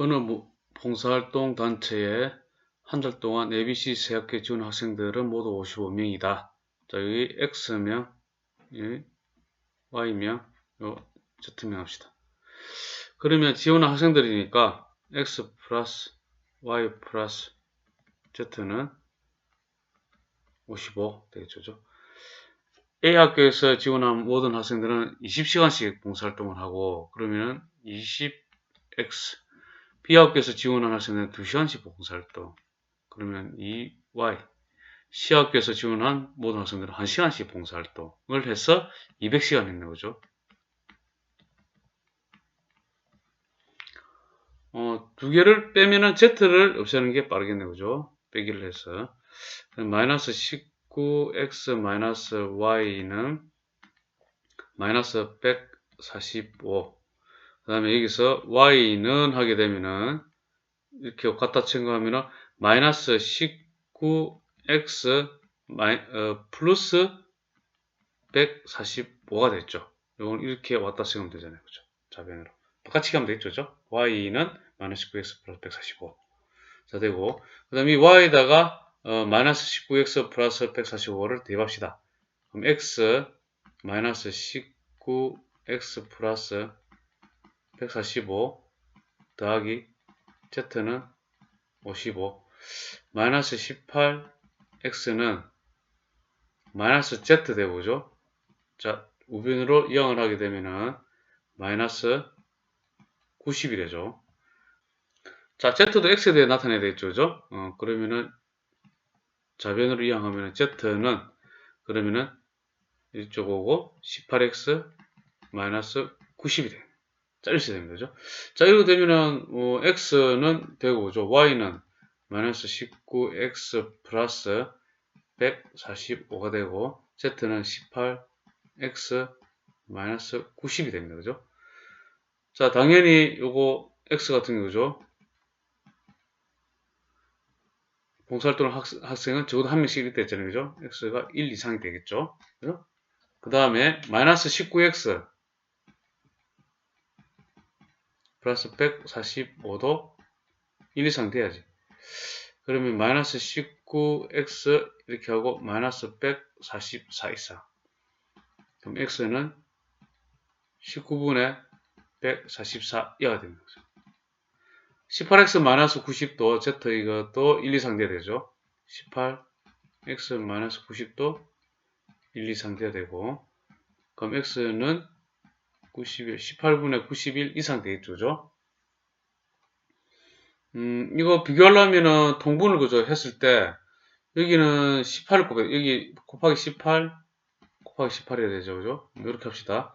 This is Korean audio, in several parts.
어느 뭐 봉사활동 단체에 한 달 동안 ABC 세학회 지원 학생들은 모두 55명이다. 자, 여기 X명, 예, Y명, 요 Z명 합시다. 그러면 지원한 학생들이니까 X 플러스 Y 플러스 Z는 55 되겠죠. A 학교에서 지원한 모든 학생들은 20시간씩 봉사활동을 하고 그러면 20X B 학교에서 지원한 학생은 2시간씩 봉사활동 그러면 2Y C 학교에서 지원한 모든 학생들은 1시간씩 봉사활동을 해서 200시간 했네 그죠? 어, 두 개를 빼면은 Z를 없애는 게 빠르겠네 그죠? 빼기를 해서 마이너스 19X 마이너스 Y는 마이너스 145 그 다음에 여기서 y는 하게 되면은 이렇게 갖다 첨가하면은 마이너스 19x 마이, 어, 플러스 145가 됐죠. 이건 이렇게 왔다 첨가하면 되잖아요. 그죠? 자변으로. 똑같이 가면 되겠죠. y는 마이너스 19x 플러스 145. 자, 되고. 그 다음에 이 y에다가 어, 마이너스 19x 플러스 145를 대입합시다. 그럼 x 마이너스 19x 플러스 145 더하기 z는 55 마이너스 18 x는 마이너스 z 되고죠. 자 우변으로 이항을 하게 되면은 마이너스 90이 되죠. 자 z도 x에 대해 나타내야 되겠죠. 그죠? 어, 그러면은 좌변으로 이항하면은 z는 그러면은 이쪽 오고 18x 마이너스 90이 돼요. 잘리셔야 되는 거죠. 자, 이렇게 되면은, 뭐, x는 되고, 오죠. y는 마이너스 19x 플러스 145가 되고, z는 18x 마이너스 90이 됩니다. 그죠? 자, 당연히 요거 x 같은 경우죠. 봉사활동 학생은 적어도 한 명씩 이렇게 했잖아요. 그죠? x가 1 이상이 되겠죠. 그죠? 그 다음에 마이너스 19x 플러스 145도 1 이상 돼야지. 그러면 마이너스 19x 이렇게 하고 마이너스 144 이상. 그럼 x는 19분의 144이가 되는 거죠. 18x 마이너스 90도 z 이것도 1 이상 돼야 되죠. 18x 마이너스 90도 1 이상 돼야 되고 그럼 x는 91, 18분의 91 이상 되겠죠. 음, 이거 비교하려면은 통분을 그저 했을 때 여기는 18을 곱해 여기 곱하기 18 곱하기 18이어야 되죠. 그죠? 이렇게 합시다.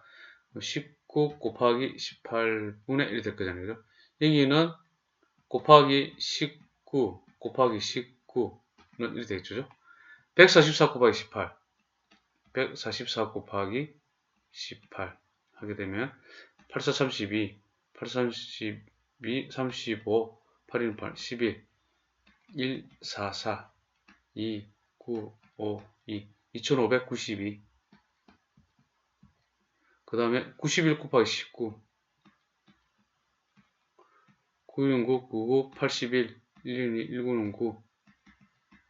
19 곱하기 18분의 1이 될 거잖아요. 그죠? 여기는 곱하기 19 곱하기 19는 1이 되겠죠. 144 곱하기 18 144 곱하기 18 하게 되면 84, 32, 84, 32, 35, 8, 8, 11, 1, 4, 4, 2, 9, 5, 2, 2592. 그 다음에 91 곱하기 19, 919, 99, 81, 112, 1909,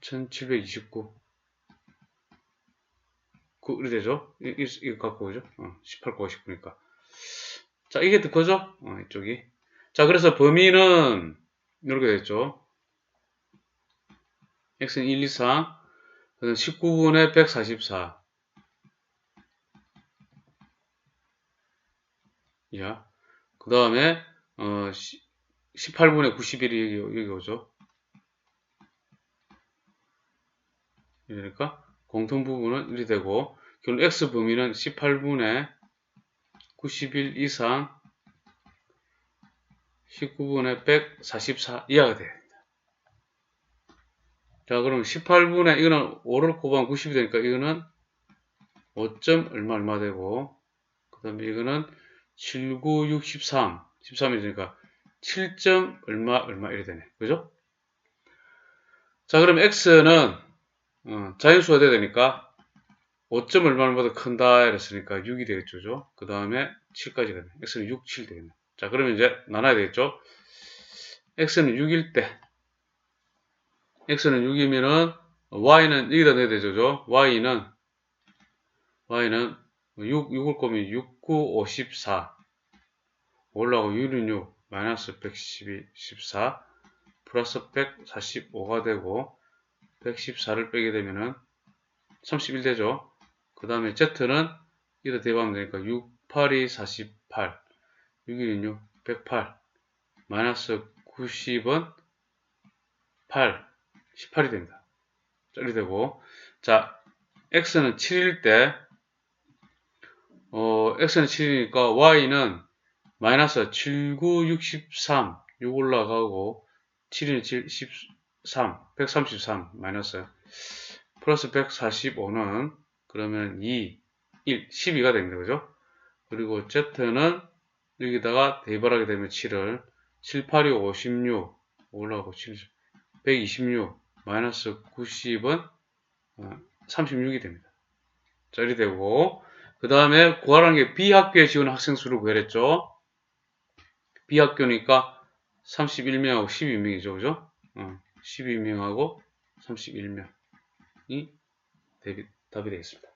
1729. 그, 이렇게 되죠? 이거 갖고 오죠? 어, 18, 9, 19니까. 자, 이게 듣고죠? 어, 이쪽이. 자, 그래서 범위는 이렇게 됐죠? x는 1, 2, 4, 19분의 144. 야. 그 다음에, 어, 18분의 91이 여기, 여기 오죠? 이러니까, 공통 부분은 1이 되고 결국 x 범위는 18분의 91 이상 19분의 144 이하가 돼요. 자, 그럼 18분의 이거는 5를 곱하면 90이 되니까 이거는 5점 얼마 얼마 되고 그 다음에 이거는 7963 13이 되니까 7점 얼마 얼마 이래 되네. 그죠? 자, 그럼 x는 어, 자연수가 돼야 되니까 5점 얼마보다 큰다 이랬으니까 6이 되겠죠. 그 다음에 7까지 가네. x는 6, 7 되겠네. 자, 그러면 이제 나눠야 되겠죠. x는 6일 때 x는 6이면은 y는 여기다 넣어야 되죠. 그죠? y는 y는 6, 6을 거면 6, 9, 54 올라가고 6은 6 마이너스 112, 14 플러스 145가 되고 114를 빼게 되면은 31 되죠. 그 다음에 z는 여기다 대입하면 되니까 6, 8이 48 6일 6, 108 마이너스 90은 8, 18이 됩니다. 짤이 되고 자 x는 7일 때 어, x는 7이니까 y는 마이너스 7, 9, 63 6 올라가고 7은 7, 13 133 마이너스 플러스 145는 그러면 2, 1, 12가 됩니다. 그죠? 그리고 z는 여기다가 대입하게 되면 7을 7, 8, 2, 56 올라가고 7, 126 마이너스 90은 36이 됩니다. 짤이 되고 그 다음에 구하라는 게 B학교에 지원 학생 수를 구했죠. B학교니까 31명하고 12명이죠. 그죠? 어, 12명하고 31명이 답이 되겠습니다.